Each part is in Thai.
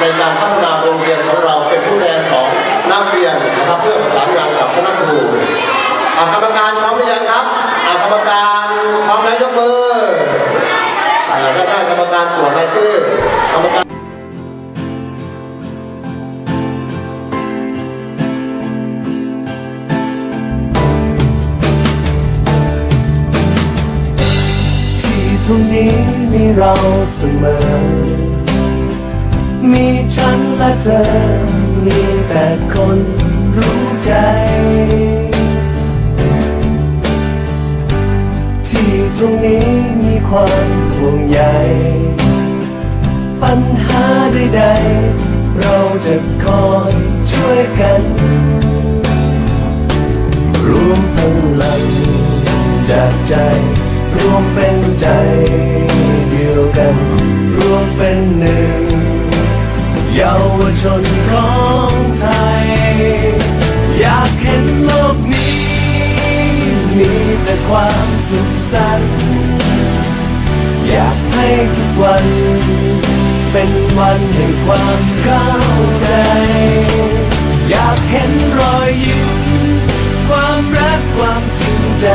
ในการพัฒนาโรงเรียนของเราเป็นผู้แทนของนักเรียนนะครับเพื่อประสานงานกับคณะครูอากรรมการพร้อมหรือยังครับอากรรมการพร้อมแล้วยกมืออ่าด้านหน้ากรรมการตรวจรายชื่อกรรมการที่ตรงนี้มีเราเสมอ มีฉันและเธอ มีแต่คนรู้ใจ ที่ตรงนี้มีความห่วงใยปัญหาใดๆ เราจะคอยช่วยกัน รวมพลังจากใจ รวมเป็นใจ ชนของไทย อยากเห็นโลกนี้ มีแต่ความสุขสันต์อยากให้ทุกวัน เป็นวันแห่งความเข้าใจ อยากเห็นรอยยิ้ม ความรักความจริงใจ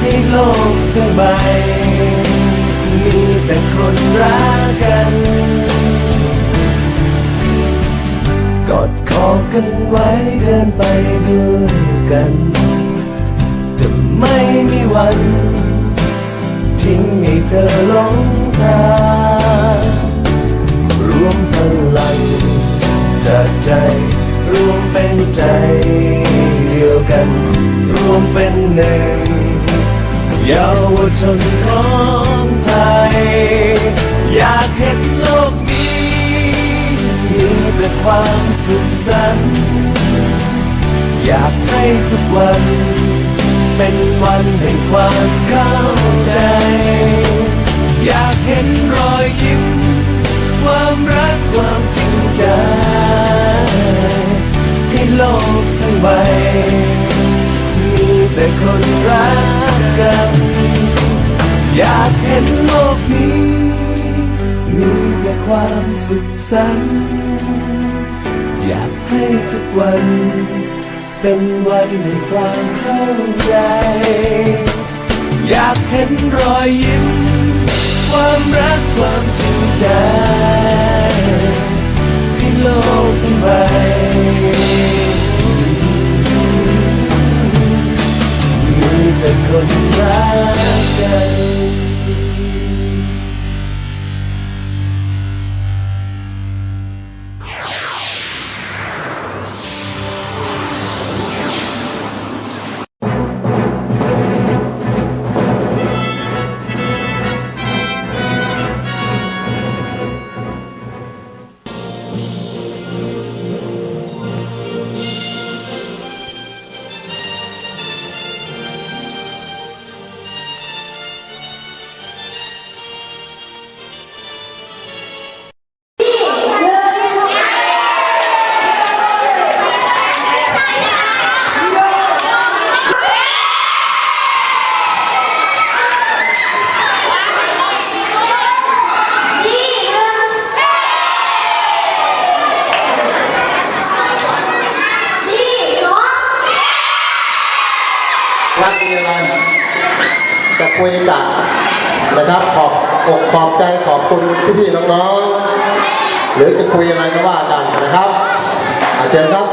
ให้โลกทั้งใบ มีแต่คนรักกัน อดคอกันไว้เดินไปด้วยกัน จะไม่มีวัน ทิ้งให้เธอหลงทางรวมพลัง จากใจรวมเป็นใจเดียวกัน รวมเป็นหนึ่งเยาวชนของ ความสุขสันต์อยากให้ทุกวัน เป็นวันแห่งความเข้าใจ อยากเห็นรอยยิ้ม ความรักความจริงใจ ให้โลกทั้งใบ มีแต่คนรักกัน อยากเห็นโลกนี้ มีแต่ความสุขสันต์ อยากให้ทุกวัน เป็นวันในความเข้าใจ อยากเห็นรอยยิ้ม ความรักความจริงใจให้โลกทั้งใบมีแต่คนรักกัน จะคุยกับนะครับขอบอกขอบใจขอบคุณพี่ๆน้องๆหรือจะคุยอะไรก็ว่ากันนะครับอ่าเชิญครับ